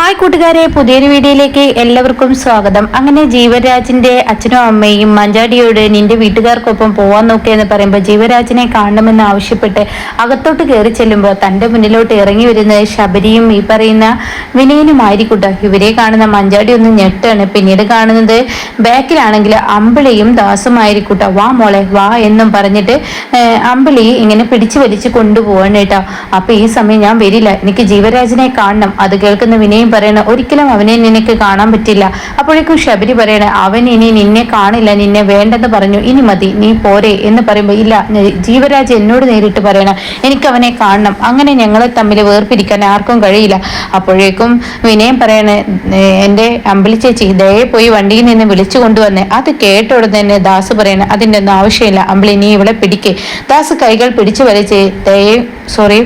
Hi കൂട്ടുകാരെ പുതിയൊരു വീഡിയോയിലേക്ക് എല്ലാവർക്കും സ്വാഗതം. അങ്ങനെ ജീവരാജിന്റെ അച്ഛനും അമ്മയും മഞ്ചാടിയോട് നിന്റെ വീട്ടുകാർക്കൊപ്പം പോവാൻ എന്ന് പറയുമ്പോൾ ജീവരാജിനെ കാണണമെന്ന് ആവശ്യപ്പെട്ട് അകത്തോട്ട് കയറി ചെല്ലുമ്പോൾ തന്റെ മുന്നിലോട്ട് ഇറങ്ങി വരുന്നത് ശബരിയും ഈ പറയുന്ന വിനയനും ആയിരിക്കൂട്ടോ ഇവരെ കാണുന്ന മഞ്ചാടി ഒന്ന് ഞെട്ടാണ്. പിന്നീട് കാണുന്നത് ബാക്കിലാണെങ്കിൽ അമ്പിളിയും ദാസുമായിരിക്കട്ടെ. വാ മോളെ വാ എന്നും പറഞ്ഞിട്ട് അമ്പിളി ഇങ്ങനെ പിടിച്ചു വലിച്ച് കൊണ്ടുപോവാണ് കേട്ടോ. അപ്പൊ ഈ സമയം ഞാൻ വരില്ല. എനിക്ക് ജീവരാജിനെ കാണണം. അത് കേൾക്കുന്ന വിനയം പറയണ ഒരിക്കലും അവനെ നിനക്ക് കാണാൻ പറ്റില്ല. അപ്പോഴേക്കും ശബരി പറയണ അവൻ ഇനി നിന്നെ കാണില്ല നിന്നെ വേണ്ടെന്ന് പറഞ്ഞു. ഇനി മതി നീ പോരെ. എന്ന് പറയുമ്പോൾ ഇല്ല ജീവരാജ് എന്നോട് നേരിട്ട് പറയണം. എനിക്ക് അവനെ കാണണം. അങ്ങനെ ഞങ്ങളെ തമ്മിൽ വേർപിരിക്കാൻ ആർക്കും കഴിയില്ല. അപ്പോഴേക്കും വിനയം പറയണ എന്റെ അമ്പിളി ചേച്ചി ദയെ പോയി വണ്ടിയിൽ നിന്ന് വിളിച്ചു കൊണ്ടുവന്നേ. അത് കേട്ട ഉടനെ തന്നെ ദാസ് പറയണ അതിന്റെ ഒന്നും ആവശ്യമില്ല. അമ്പിളി നീ ഇവിടെ പിടിക്കേ. ദാസ് കൈകൾ പിടിച്ചു വലിച്ച് ദയെ സോറി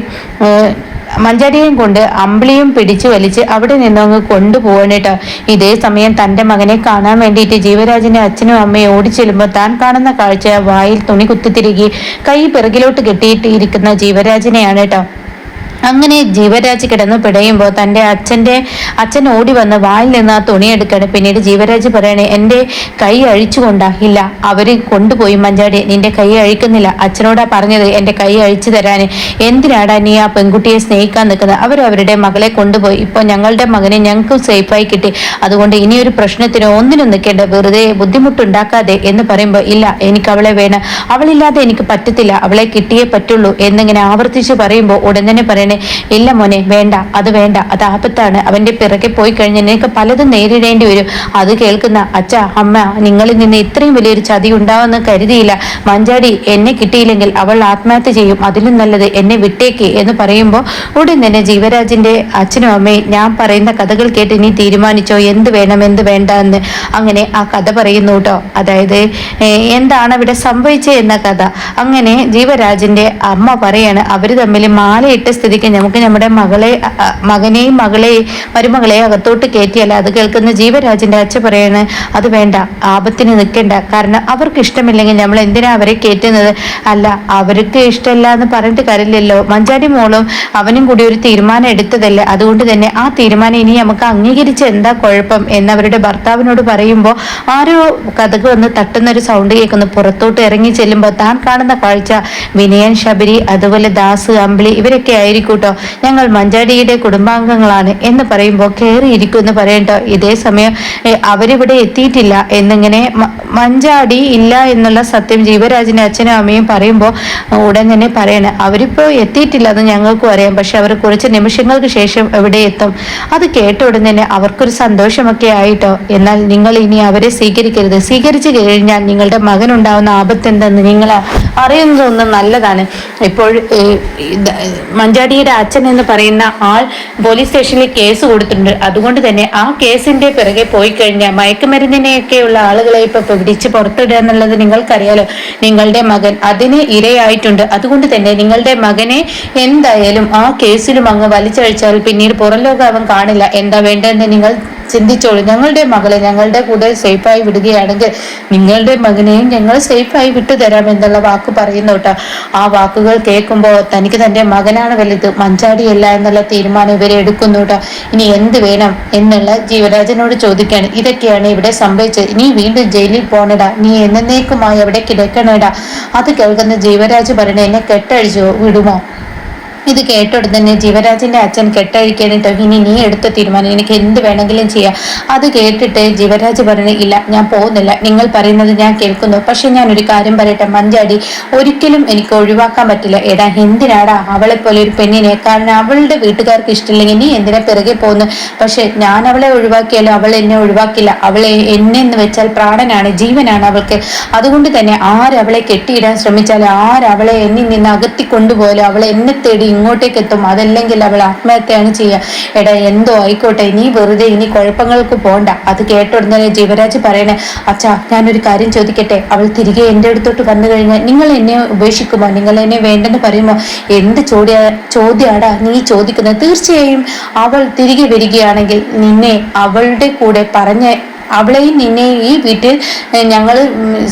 മഞ്ചാടിയും കൊണ്ട് അമ്പിളിയും പിടിച്ചു വലിച്ച് അവിടെ നിന്നങ്ങ് കൊണ്ടുപോകണേട്ടോ ഇതേ സമയം തന്റെ മകനെ കാണാൻ വേണ്ടിയിട്ട് ജീവരാജിന്റെ അച്ഛനും അമ്മയും ഓടിച്ചെല്ലുമ്പോൾ താൻ കാണുന്ന കാഴ്ച വായിൽ തുണി കുത്തിത്തിരുകി കൈ പിറകിലോട്ട് കെട്ടിയിട്ട് ഇരിക്കുന്ന ജീവരാജിനെയാണ് കേട്ടോ അങ്ങനെ ജീവരാജ് കിടന്ന് പിടയുമ്പോൾ തന്റെ അച്ഛന്റെ അച്ഛൻ ഓടി വന്ന് വായിൽ നിന്ന് ആ തുണി പിന്നീട് ജീവരാജ് പറയണേ എന്റെ കൈ അഴിച്ചുകൊണ്ടാ ഇല്ല അവർ കൊണ്ടുപോയി മഞ്ചാടി നിന്റെ കൈ അഴിക്കുന്നില്ല. അച്ഛനോടാ പറഞ്ഞത് എന്റെ കൈ അഴിച്ചു തരാൻ എന്തിനാടാ നീ ആ പെൺകുട്ടിയെ സ്നേഹിക്കാൻ നിൽക്കുന്നത്? അവർ അവരുടെ മകളെ കൊണ്ടുപോയി. ഇപ്പോൾ ഞങ്ങളുടെ മകനെ ഞങ്ങൾക്കും സേഫായി കിട്ടി. അതുകൊണ്ട് ഇനിയൊരു പ്രശ്നത്തിനോ ഒന്നിനും നിൽക്കേണ്ട. വെറുതെ ബുദ്ധിമുട്ടുണ്ടാക്കാതെ എന്ന് പറയുമ്പോൾ ഇല്ല എനിക്ക് അവളെ വേണം. അവളില്ലാതെ എനിക്ക് പറ്റത്തില്ല. അവളെ കിട്ടിയേ പറ്റുള്ളൂ. എന്നിങ്ങനെ ആവർത്തിച്ച് പറയുമ്പോൾ ഉടൻ തന്നെ പറയണേ ഇല്ല മോനെ വേണ്ട അത് വേണ്ട അത് ആപത്താണ്. അവന്റെ പിറകെ പോയി കഴിഞ്ഞാൽ നിനക്ക് പലതും നേരിടേണ്ടി വരും. അത് കേൾക്കുന്ന അച്ഛ അമ്മ നിങ്ങളിൽ നിന്ന് ഇത്രയും വലിയൊരു ചതി ഉണ്ടാവുമെന്ന് കരുതിയില്ല. മഞ്ചാടി എന്നെ കിട്ടിയില്ലെങ്കിൽ അവൾ ആത്മഹത്യ ചെയ്യും. അതിലും നല്ലത് എന്നെ വിട്ടേക്ക് എന്ന് പറയുമ്പോൾ ഉടൻ തന്നെ ജീവരാജിന്റെ അച്ഛനും അമ്മയും ഞാൻ പറയുന്ന കഥകൾ കേട്ട് നീ തീരുമാനിച്ചോ? എന്ത് വേണം എന്ത് വേണ്ട എന്ന് അങ്ങനെ ആ കഥ പറയുന്നു കേട്ടോ. അതായത് എന്താണ് അവിടെ സംഭവിച്ചത് എന്ന കഥ. അങ്ങനെ ജീവരാജിന്റെ അമ്മ പറയാണ് അവർ തമ്മിൽ മാലയിട്ട സ്ഥിതിക്ക് നമുക്ക് നമ്മുടെ മകളെ മകനെയും മകളെയും മരുമകളെ അകത്തോട്ട് കയറ്റിയല്ല അത് കേൾക്കുന്ന ജീവരാജന്റെ അച്ഛൻ പറയാണ് അത് വേണ്ട ആപത്തിന് നിൽക്കണ്ട. കാരണം അവർക്ക് ഇഷ്ടമില്ലെങ്കിൽ നമ്മൾ എന്തിനാ അവരെ കയറ്റുന്നത് അല്ല അവർക്ക് ഇഷ്ടമല്ല എന്ന് പറഞ്ഞിട്ട് കാര്യമില്ലല്ലോ. മഞ്ചാടി മോളും അവനും കൂടി ഒരു തീരുമാനം എടുത്തതല്ലേ? അതുകൊണ്ട് തന്നെ ആ തീരുമാനം ഇനി നമുക്ക് അംഗീകരിച്ച് എന്താ കുഴപ്പം എന്നവരുടെ ഭർത്താവിനോട് പറയുമ്പോൾ ആരോ കഥക് വന്ന് തട്ടുന്ന ഒരു സൗണ്ട് കേൾക്കുന്നു. പുറത്തോട്ട് ഇറങ്ങി ചെല്ലുമ്പോൾ താൻ കാണുന്ന കാഴ്ച വിനയൻ ശബരി അതുപോലെ ദാസ് അമ്പിളി ഇവരൊക്കെ ആയിരിക്കും. കേട്ടോ? ഞങ്ങൾ മഞ്ചാടിയുടെ കുടുംബാംഗങ്ങളാണ് എന്ന് പറയുമ്പോൾ കയറിയിരിക്കും എന്ന് പറയട്ടോ ഇതേ സമയം അവരിവിടെ എത്തിയിട്ടില്ല എന്നിങ്ങനെ മഞ്ചാടി ഇല്ല എന്നുള്ള സത്യം ജീവരാജിന്റെ അച്ഛനും അമ്മയും പറയുമ്പോൾ ഉടൻ തന്നെ പറയണ. അവരിപ്പോ എത്തിയിട്ടില്ല അത് ഞങ്ങൾക്കും അറിയാം. പക്ഷെ അവർ കുറച്ച് നിമിഷങ്ങൾക്ക് ശേഷം എവിടെ എത്തും? അത് കേട്ട ഉടൻ തന്നെ അവർക്കൊരു സന്തോഷമൊക്കെ ആയിട്ടോ? എന്നാൽ നിങ്ങൾ ഇനി അവരെ സ്വീകരിക്കരുത്. സ്വീകരിച്ചു കഴിഞ്ഞാൽ നിങ്ങളുടെ മകനുണ്ടാവുന്ന ആപത്ത് എന്തെന്ന് നിങ്ങൾ അറിയുന്നതൊന്നും നല്ലതാണ്. ഇപ്പോൾ ഏഹ്, ഇത് അച്ഛൻ എന്ന് പറയുന്ന ആൾ പോലീസ് സ്റ്റേഷനിൽ കേസ് കൊടുത്തിട്ടുണ്ട്. അതുകൊണ്ട് തന്നെ ആ കേസിന്റെ പിറകെ പോയി കഴിഞ്ഞാൽ മയക്കുമരുന്നിനെയൊക്കെയുള്ള ആളുകളെ ഇപ്പൊ പിടിച്ച് പുറത്തിടുക എന്നുള്ളത് നിങ്ങൾക്കറിയാലോ. നിങ്ങളുടെ മകൻ അതിന് ഇരയായിട്ടുണ്ട്. അതുകൊണ്ട് തന്നെ നിങ്ങളുടെ മകനെ എന്തായാലും ആ കേസിലും അങ്ങ് വലിച്ചഴിച്ചാൽ പിന്നീട് പുറം ലോകം അവൻ കാണില്ല. എന്താ വേണ്ടതെന്ന് നിങ്ങൾ ചിന്തിച്ചോളൂ. ഞങ്ങളുടെ മകളെ ഞങ്ങളുടെ കൂടെ സേഫായി വിടുകയാണെങ്കിൽ നിങ്ങളുടെ മകനെയും ഞങ്ങൾ സേഫായി വിട്ടുതരാം എന്നുള്ള വാക്ക് പറയുന്നു കേട്ടോ. ആ വാക്കുകൾ കേൾക്കുമ്പോൾ തനിക്ക് തന്റെ മകനാണ് വലുത് മഞ്ചാടിയല്ല എന്നുള്ള തീരുമാനം ഇവരെ എടുക്കുന്നു കേട്ടോ. ഇനി എന്ത് വേണം എന്നുള്ള ജീവരാജനോട് ചോദിക്കുകയാണ്. ഇതൊക്കെയാണ് ഇവിടെ സംഭവിച്ചത്. നീ വീണ്ടും ജയിലിൽ പോണടാ. നീ എന്നേക്കുമായി അവിടെ കിടക്കണടാ അത് കേൾക്കുന്ന ജീവരാജ് പറയണ എന്നെ കെട്ടഴിച്ചോ? വിടുമോ? ഇത് കേട്ടോട് തന്നെ ജീവരാജിന്റെ അച്ഛൻ കെട്ടഴിക്കാനിട്ട് ഇനി നീ എടുത്ത തീരുമാനം എനിക്ക് എന്ത് വേണമെങ്കിലും ചെയ്യാം. അത് കേട്ടിട്ട് ജീവരാജ് പറഞ്ഞു ഇല്ല ഞാൻ പോകുന്നില്ല. നിങ്ങൾ പറയുന്നത് ഞാൻ കേൾക്കുന്നു. പക്ഷെ ഞാൻ ഒരു കാര്യം പറയട്ടെ മഞ്ചാടി. ഒരിക്കലും എനിക്ക് ഒഴിവാക്കാൻ പറ്റില്ല. എടാ എന്തിനാടാ? അവളെ പോലെ ഒരു പെണ്ണിനെ കാരണം അവളുടെ വീട്ടുകാർക്ക് ഇഷ്ടമില്ലെങ്കിൽ നീ എന്തിനാ പിറകെ പോകുന്നു പക്ഷെ ഞാൻ അവളെ ഒഴിവാക്കിയാലും അവൾ എന്നെ ഒഴിവാക്കില്ല. അവളെ എന്നെ എന്ന് വെച്ചാൽ പ്രാണനാണ് ജീവനാണ് അവൾക്ക്. അതുകൊണ്ട് തന്നെ ആരവളെ കെട്ടിയിടാൻ ശ്രമിച്ചാലും ആരവളെ എന്നിൽ നിന്ന് അകത്തി കൊണ്ടുപോയാലും അവളെ എന്നെ തേടി ഇങ്ങോട്ടേക്ക് എത്തും അതല്ലെങ്കിൽ അവൾ ആത്മഹത്യയാണ് ചെയ്യുക. എടാ എന്തോ ആയിക്കോട്ടെ. നീ വെറുതെ ഇനി കുഴപ്പങ്ങൾക്ക് പോണ്ട. അത് കേട്ടുടനെ ജീവരാജ് പറയണേ അച്ഛാ ഞാനൊരു കാര്യം ചോദിക്കട്ടെ. അവൾ തിരികെ എന്റെ അടുത്തോട്ട് വന്നു കഴിഞ്ഞാൽ നിങ്ങൾ എന്നെ ഉപേക്ഷിക്കുമോ? നിങ്ങൾ എന്നെ വേണ്ടെന്ന് പറയുമോ? എന്ത് ചോദ്യ ചോദ്യാടാ നീ ചോദിക്കുന്നത്? തീർച്ചയായും അവൾ തിരികെ വരികയാണെങ്കിൽ നിന്നെ അവളുടെ കൂടെ പറഞ്ഞ അവളെയും നിന്നെ ഈ വീട്ടിൽ ഞങ്ങൾ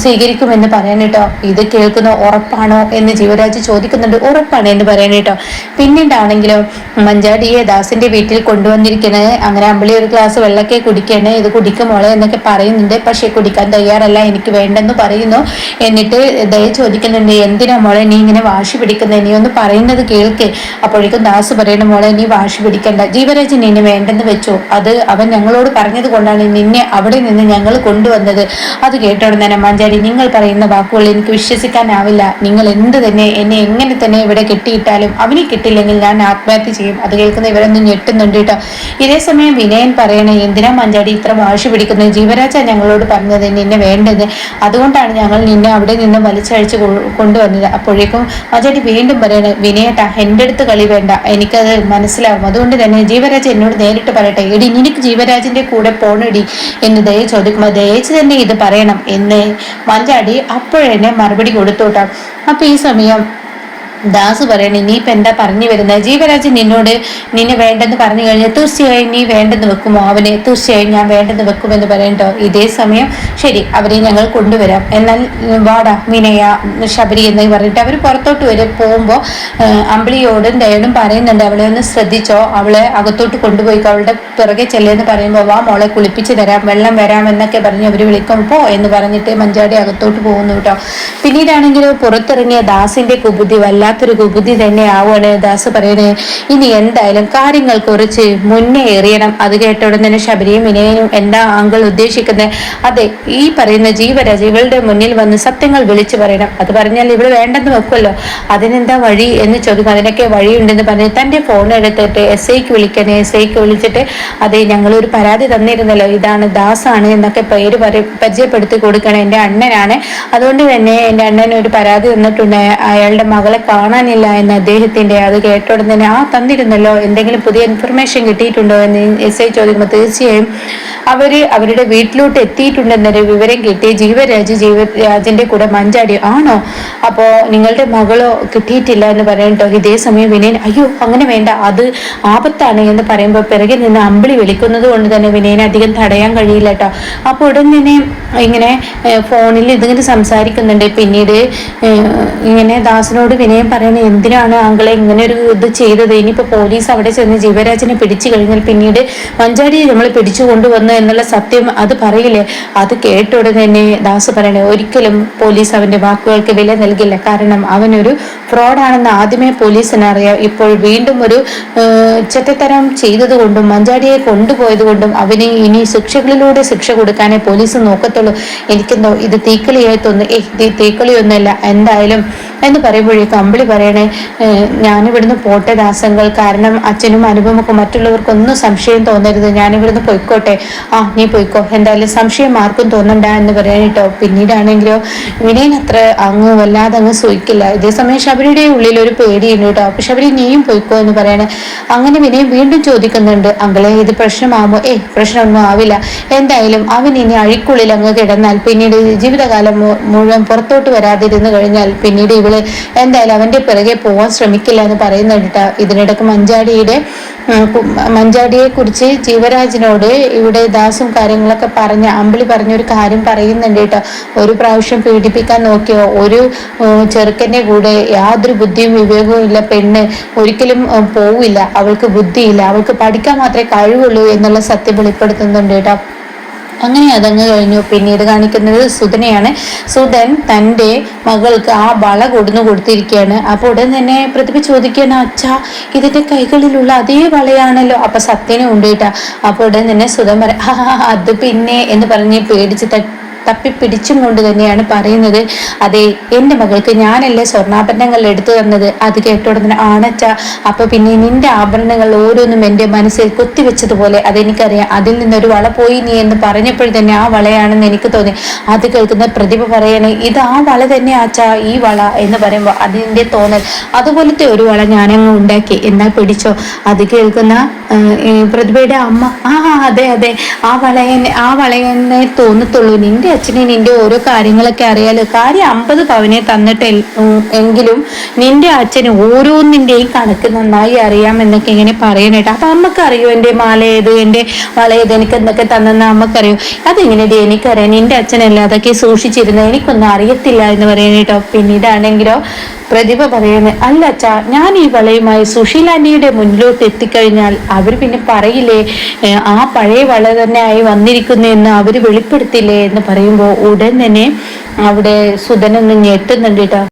സ്വീകരിക്കുമെന്ന് പറയാൻ കേട്ടോ ഇത് കേൾക്കുന്ന ഉറപ്പാണോ എന്ന് ജീവരാജ് ചോദിക്കുന്നുണ്ട്. ഉറപ്പാണ് എന്ന് പറയാൻ കേട്ടോ പിന്നീടാണെങ്കിലോ മഞ്ചാടിയെ ദാസിന്റെ വീട്ടിൽ കൊണ്ടുവന്നിരിക്കണേ. അങ്ങനെ അമ്പിളി ഒരു ഗ്ലാസ് വെള്ളക്കെ കുടിക്കണേ. ഇത് കുടിക്കുമോളെ എന്നൊക്കെ പറയുന്നുണ്ട്. പക്ഷെ കുടിക്കാൻ തയ്യാറല്ല. എനിക്ക് വേണ്ടെന്ന് പറയുന്നു. എന്നിട്ട് ദയ ചോദിക്കുന്നുണ്ട് എന്തിനാ മോളെ നീ ഇങ്ങനെ വാശി പിടിക്കുന്നത് നീ ഒന്ന് പറയുന്നത് കേൾക്ക്. അപ്പോഴേക്കും ദാസ് പറയണ മോളെ നീ വാശി പിടിക്കണ്ട. ജീവരാജൻ നിന്നെ വേണ്ടെന്ന് വെച്ചു. അത് അവൻ ഞങ്ങളോട് പറഞ്ഞത് കൊണ്ടാണ്. നിന്നെ അവിടെ നിന്ന് ഞങ്ങൾ കൊണ്ടുവന്നത്. അത് കേട്ടോ തന്നെ മഞ്ചാടി നിങ്ങൾ പറയുന്ന വാക്കുകൾ എനിക്ക് വിശ്വസിക്കാനാവില്ല. നിങ്ങൾ എന്ത് തന്നെ എന്നെ എങ്ങനെ തന്നെ ഇവിടെ കെട്ടിയിട്ടാലും അവനെ കിട്ടില്ലെങ്കിൽ ഞാൻ ആത്മഹത്യ ചെയ്യും. അത് കേൾക്കുന്ന ഇവരൊന്നും ഞെട്ടുന്നുണ്ട് കേട്ടോ. ഇതേ സമയം വിനയൻ പറയണേ എന്തിനാ മഞ്ചാടി ഇത്ര വാശി പിടിക്കുന്നത്? ജീവരാജ ഞങ്ങളോട് പറഞ്ഞത് നിന്നെ വേണ്ടത്. അതുകൊണ്ടാണ് ഞങ്ങൾ നിന്നെ അവിടെ നിന്ന് വലിച്ചഴിച്ച് കൊണ്ടുവന്നത്. അപ്പോഴേക്കും മഞ്ചാടി വീണ്ടും പറയണേ വിനയേട്ടാ എന്റെ അടുത്ത് കളി വേണ്ട. എനിക്കത് മനസ്സിലാവും. അതുകൊണ്ട് തന്നെ ജീവരാജ് എന്നോട് നേരിട്ട് പറയട്ടെ. എടി നിനക്ക് ജീവരാജിന്റെ കൂടെ പോണടി. എന്ന് ദയ ചോദിക്കുമ്പോൾ ദയച്ച് തന്നെ ഇത് പറയണം. എന്ന്. മഞ്ചാടി അപ്പോഴെന്നെ മറുപടി കൊടുത്തോട്ടാം. അപ്പൊ ഈ സമയം ദാസ് പറയണ നീ ഇപ്പൊ എന്താ പറഞ്ഞു വരുന്നത്? ജീവരാജൻ നിന്നോട് നിന്നെ വേണ്ടെന്ന് പറഞ്ഞു കഴിഞ്ഞാൽ തീർച്ചയായും നീ വേണ്ടെന്ന് വെക്കുമോ അവനെ തീർച്ചയായും ഞാൻ വേണ്ടെന്ന് വെക്കുമെന്ന് പറയണ്ടോ ഇതേ സമയം ശരി അവരെ ഞങ്ങൾ കൊണ്ടുവരാം. എന്നാൽ വാട വിനയ ശബരി എന്ന് പറഞ്ഞിട്ട് അവർ പുറത്തോട്ട് വരെ പോകുമ്പോൾ അമ്പിളിയോടും ദയോടും പറയുന്നുണ്ട് അവളെ ഒന്ന് ശ്രദ്ധിച്ചോ അവളെ അകത്തോട്ട് കൊണ്ടുപോയി അവളുടെ പിറകെ ചെല്ലെന്ന് പറയുമ്പോൾ വാ മോളെ കുളിപ്പിച്ച് തരാം വെള്ളം വരാം എന്നൊക്കെ പറഞ്ഞ് അവർ വിളിക്കുമ്പോൾ പോ എന്ന് പറഞ്ഞിട്ട് മഞ്ചാടി അകത്തോട്ട് പോകുന്നു കേട്ടോ പിന്നീടാണെങ്കിൽ പുറത്തിറങ്ങിയ ദാസിന്റെ കുബുദ്ധി വല്ലാത്തൊരു കുബുദ്ധി തന്നെ ആവുകയാണ് ദാസ് പറയണേ. ഇനി എന്തായാലും കാര്യങ്ങൾ കുറച്ച് മുന്നേ എറിയണം. അത് കേട്ട ഉടൻ തന്നെ ശബരിയും വിനയനും എന്താ ആങ്കൾ ഉദ്ദേശിക്കുന്നത് അതെ ഈ പറയുന്ന ജീവരാജ് മുന്നിൽ വന്ന് സത്യങ്ങൾ വിളിച്ചു പറയണം. അത് പറഞ്ഞാൽ ഇവിടെ വേണ്ടെന്ന് വെക്കുമല്ലോ. അതിനെന്താ വഴി എന്ന് ചോദിക്കും. അതിനൊക്കെ വഴിയുണ്ടെന്ന് പറഞ്ഞ് തന്റെ ഫോൺ എടുത്തിട്ട് എസ് ഐക്ക് വിളിക്കണേ. എസ് ഐക്ക് വിളിച്ചിട്ട് അതെ ഞങ്ങൾ ഒരു പരാതി തന്നിരുന്നല്ലോ. ഇതാണ് ദാസാണ് എന്നൊക്കെ പേര് പരിചയപ്പെടുത്തി കൊടുക്കണം. എന്റെ അണ്ണനാണ്. അതുകൊണ്ട് തന്നെ എന്റെ അണ്ണൻ ഒരു പരാതി തന്നിട്ടുണ്ട്. അയാളുടെ മകളെ കാണാനില്ല എന്ന് അദ്ദേഹത്തിന്റെ അത് കേട്ട തന്നെ ആ തന്നിരുന്നല്ലോ എന്തെങ്കിലും പുതിയ ഇൻഫർമേഷൻ കിട്ടിയിട്ടുണ്ടോ എന്ന് എസ് ഐ ചോദിക്കുമ്പോൾ തീർച്ചയായും അവർ അവരുടെ വീട്ടിലോട്ട് എത്തിയിട്ടുണ്ടെന്നൊരു വിവരം കിട്ടി. ജീവരാജ് ജീവരാജിന്റെ കൂടെ മഞ്ചാടി ആണോ? അപ്പോ നിങ്ങളുടെ മകളോ കിട്ടിയിട്ടില്ല എന്ന് പറയട്ടോ ഇതേ സമയം വിനയൻ അയ്യോ അങ്ങനെ വേണ്ട. അത് ആപത്താണ് എന്ന് പറയുമ്പോൾ പിറകിൽ നിന്ന് അമ്പിളി വിളിക്കുന്നത് കൊണ്ട് തന്നെ വിനയനെ അധികം തടയാൻ കഴിയില്ല കേട്ടോ. അപ്പോൾ ഉടൻ തന്നെ ഇങ്ങനെ ഫോണിൽ ഇതിങ്ങനെ സംസാരിക്കുന്നുണ്ട്. പിന്നീട് ഇങ്ങനെ ദാസനോട് വിനയം പറയണേ എന്തിനാണ് ആങ്കളെ ഇങ്ങനെ ഒരു ഇത് ചെയ്തത്? ഇനിയിപ്പോൾ പോലീസ് അവിടെ ചെന്ന് ജീവരാജിനെ പിടിച്ചു കഴിഞ്ഞാൽ പിന്നീട് മഞ്ചാടിയെ നമ്മൾ പിടിച്ചു കൊണ്ടുവന്നു എന്നുള്ള സത്യം അത് പറയില്ലേ? അത് കേട്ട ഉടനെ തന്നെ ദാസ് പറയണേ ഒരിക്കലും പോലീസ് അവന്റെ വാക്കുകൾക്ക് വില നൽകില്ല. കാരണം അവനൊരു ഫ്രോഡാണെന്ന് ആദ്യമേ പോലീസിന് അറിയാം. ഇപ്പോൾ വീണ്ടും ഒരു ചെറ്റത്തരം ചെയ്തതുകൊണ്ടും മഞ്ചാടിയെ കൊണ്ടുപോയത് കൊണ്ടും അവന് ഇനി ശിക്ഷകളിലൂടെ ശിക്ഷ കൊടുക്കാനേ പോലീസ് നോക്കത്തുള്ളൂ. എനിക്കെന്തോ ഇത് തീക്കളിയായി തോന്നുന്നു. ഏഹ് തീക്കളിയൊന്നുമല്ല. എന്തായാലും എന്ന് പറയുമ്പോഴേക്കും പറയണേ? ഏഹ്, ഞാനിവിടുന്ന് പോട്ടെ ദാസങ്ങൾ. കാരണം അച്ഛനും അനുപമൊക്കെ മറ്റുള്ളവർക്കൊന്നും സംശയം തോന്നരുത്. ഞാനിവിടുന്ന് പൊയ്ക്കോട്ടെ. ആ നീ പൊയ്ക്കോ. എന്തായാലും സംശയം ആർക്കും തോന്നണ്ട എന്ന് പറയാൻ കേട്ടോ. പിന്നീടാണെങ്കിലോ വിനയൻ അത്ര അങ്ങ് വല്ലാതെ അങ്ങ് സൂയിക്കില്ല. ഇതേസമയം ശബരിയുടെ ഉള്ളിൽ ഒരു പേടിയുണ്ട് കേട്ടോ. അപ്പൊ ശബരി നീയും പൊയ്ക്കോ എന്ന് പറയണേ. അങ്ങനെ വിനയൻ വീണ്ടും ചോദിക്കുന്നുണ്ട്. അങ്കളെ ഇത് പ്രശ്നമാകുമോ ഏയ് പ്രശ്നമൊന്നും ആവില്ല. എന്തായാലും അവൻ ഇനി അഴിക്കുള്ളിൽ അങ്ങ് കിടന്നാൽ പിന്നീട് ജീവിതകാലം മുഴുവൻ പുറത്തോട്ട് വരാതിരുന്നു കഴിഞ്ഞാൽ പിന്നീട് ഇവൾ എന്തായാലും അവന്റെ പിറകെ പോവാൻ ശ്രമിക്കില്ല എന്ന് പറയുന്നുണ്ട് ഇതിനിടക്ക് മഞ്ചാടിയുടെ മഞ്ചാടിയെ കുറിച്ച് ജീവരാജിനോട് ഇവിടെ ദാസും കാര്യങ്ങളൊക്കെ പറഞ്ഞ അമ്പിളി പറഞ്ഞൊരു കാര്യം പറയുന്നുണ്ട് കേട്ടോ. ഒരു പ്രാവശ്യം പീഡിപ്പിക്കാൻ നോക്കിയോ? ഒരു ചെറുക്കന്റെ കൂടെ യാതൊരു ബുദ്ധിയും വിവേകവും ഇല്ല. പെണ്ണ് ഒരിക്കലും പോവില്ല. അവൾക്ക് ബുദ്ധിയില്ല. അവൾക്ക് പഠിക്കാൻ മാത്രമേ കഴിവുള്ളൂ എന്നുള്ള സത്യം വെളിപ്പെടുത്തുന്നുണ്ട് കേട്ടോ. അങ്ങനെ അതങ്ങ് കഴിഞ്ഞു. പിന്നീട് കാണിക്കുന്നത് സുധനെയാണ്. സുധൻ തന്റെ മകൾക്ക് ആ വള കൊടുന്നു കൊടുത്തിരിക്കുകയാണ്. അപ്പോൾ ഉടൻ തന്നെ പ്രതിഭ ചോദിക്കുകയാണ് അച്ഛാ ഇതിന്റെ കൈകളിലുള്ള അതേ വളയാണല്ലോ. അപ്പൊ സത്യനെ ഉണ്ട് കേട്ടാ. അപ്പോൾ ഉടൻ തന്നെ സുധൻ പറയാം അത് പിന്നെ എന്ന് പറഞ്ഞ് പേടിച്ച് തപ്പിപ്പിടിച്ചും കൊണ്ട് തന്നെയാണ് പറയുന്നത്. അതെ എന്റെ മകൾക്ക് ഞാനല്ലേ സ്വർണാഭരണങ്ങൾ എടുത്തു തന്നത്? അത് കേട്ട ഉടനെ ആണച്ച. അപ്പൊ പിന്നെ നിന്റെ ആഭരണങ്ങൾ ഓരോന്നും എന്റെ മനസ്സിൽ കുത്തിവെച്ചതുപോലെ അതെനിക്കറിയാം. അതിൽ നിന്നൊരു വള പോയി നീ എന്ന് പറഞ്ഞപ്പോൾ തന്നെ ആ വളയാണെന്ന് എനിക്ക് തോന്നി. അത് കേൾക്കുന്ന പ്രതിഭ പറയണേ ഇത് ആ വള തന്നെ ആച്ച ഈ വള എന്ന് പറയുമ്പോൾ അതിന്റെ തോന്നൽ. അതുപോലത്തെ ഒരു വള ഞാനങ്ങ് ഉണ്ടാക്കി. എന്നാൽ പിടിച്ചോ? അത് കേൾക്കുന്ന പ്രതിഭയുടെ അമ്മ ആ അതെ അതെ. ആ വളയനെ ആ വളയെന്നെ തോന്നത്തുള്ളൂ. നിന്റെ അച്ഛനെ നിന്റെ ഓരോ കാര്യങ്ങളൊക്കെ അറിയാലോ? കാര്യം അമ്പത് പവനെ തന്നിട്ട് എങ്കിലും നിന്റെ അച്ഛന് ഓരോന്നിന്റെയും കണക്ക് നന്നായി അറിയാമെന്നൊക്കെ ഇങ്ങനെ പറയാനായിട്ട് അപ്പൊ അമ്മക്കറിയോ എന്റെ മാല ഏത്? എന്റെ വള ഏത്? എനിക്ക് എന്തൊക്കെ തന്നെന്ന് അമ്മക്കറിയോ? അതെങ്ങനെയാ എനിക്കറിയാം. നിന്റെ അച്ഛനല്ല അതൊക്കെ സൂക്ഷിച്ചിരുന്നത് എനിക്കൊന്നും അറിയത്തില്ല എന്ന് പറയാനായിട്ടോ പിന്നീടാണെങ്കിലോ പ്രതിഭ പറയുന്നത് അല്ല അച്ഛാ ഞാൻ ഈ വളയുമായി സുശീലാന്റിയുടെ മുന്നിലോട്ട് എത്തിക്കഴിഞ്ഞാൽ അവർ പിന്നെ പറയില്ലേ ആ പഴയ വള തന്നെ ആയി വന്നിരിക്കുന്നു എന്ന് അവർ വെളിപ്പെടുത്തില്ലേ? എന്ന് പറയുമ്പോൾ ഉടൻ തന്നെ അവിടെ സുധനൊന്ന് ഞെട്ടുന്നുണ്ട് കേട്ടോ